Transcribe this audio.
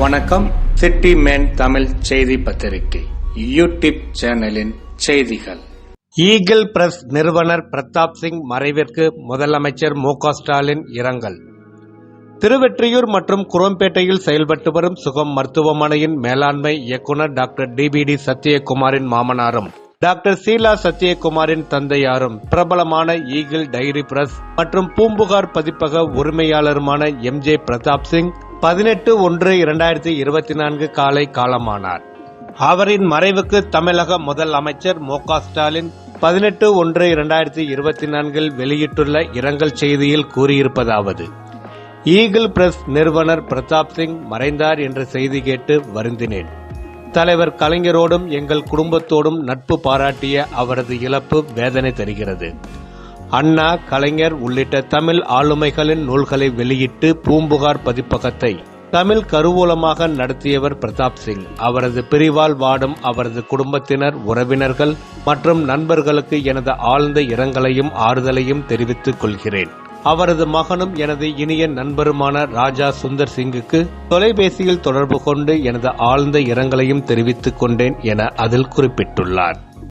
வணக்கம். City man Tamil செய்தி பத்திரிகை. யூடியூப் சேனலின் செய்திகள். ஈகிள் பிரஸ் நிறுவனர் பிரதாப் சிங் மறைவிற்கு முதலமைச்சர் மு க ஸ்டாலின் இரங்கல். திருவெற்றியூர் மற்றும் குரோம்பேட்டையில் செயல்பட்டு வரும் சுகம் மருத்துவமனையின் மேலாண்மை இயக்குனர் டாக்டர் டிபிடி சத்யகுமாரின் மாமனாரும் டாக்டர் சீலா சத்யகுமாரின் தந்தையாரும் பிரபலமான ஈகிள் டைரி பிரஸ் மற்றும் பூம்புகார் பதிப்பக உரிமையாளருமான எம் ஜே பிரதாப் சிங் பதினெட்டு ஒன்று இரண்டாயிரத்தி இருபத்தி நான்கு காலை காலமானார். அவரின் மறைவுக்கு தமிழக முதல் அமைச்சர் மு க ஸ்டாலின் பதினெட்டு ஒன்று இரண்டாயிரத்தி இருபத்தி நான்கில் வெளியிட்டுள்ள இரங்கல் செய்தியில் கூறியிருப்பதாவது ஈகிள் பிரஸ் நிறுவனர் பிரதாப் சிங் மறைந்தார் என்ற செய்தி கேட்டு வருந்தினேன். தலைவர் கலைஞரோடும் எங்கள் குடும்பத்தோடும் நட்பு பாராட்டிய அவரது இழப்பு வேதனை தருகிறது. அண்ணா கலைஞர் உள்ளிட்ட தமிழ் ஆளுமைகளின் நூல்களை வெளியிட்டு பூம்புகார் பதிப்பகத்தை தமிழ் கருவூலமாக நடத்தியவர் பிரதாப் சிங். அவரது பிரிவால் வாடும் அவரது குடும்பத்தினர் உறவினர்கள் மற்றும் நண்பர்களுக்கு எனது ஆழ்ந்த இரங்கலையும் ஆறுதலையும் தெரிவித்துக் கொள்கிறேன். அவரது மகனும் எனது இனிய நண்பருமான ராஜா சுந்தர் சிங்குக்கு தொலைபேசியில் தொடர்பு கொண்டு எனது ஆழ்ந்த இரங்கலையும் தெரிவித்துக் கொண்டேன் என அதில் குறிப்பிட்டுள்ளார்.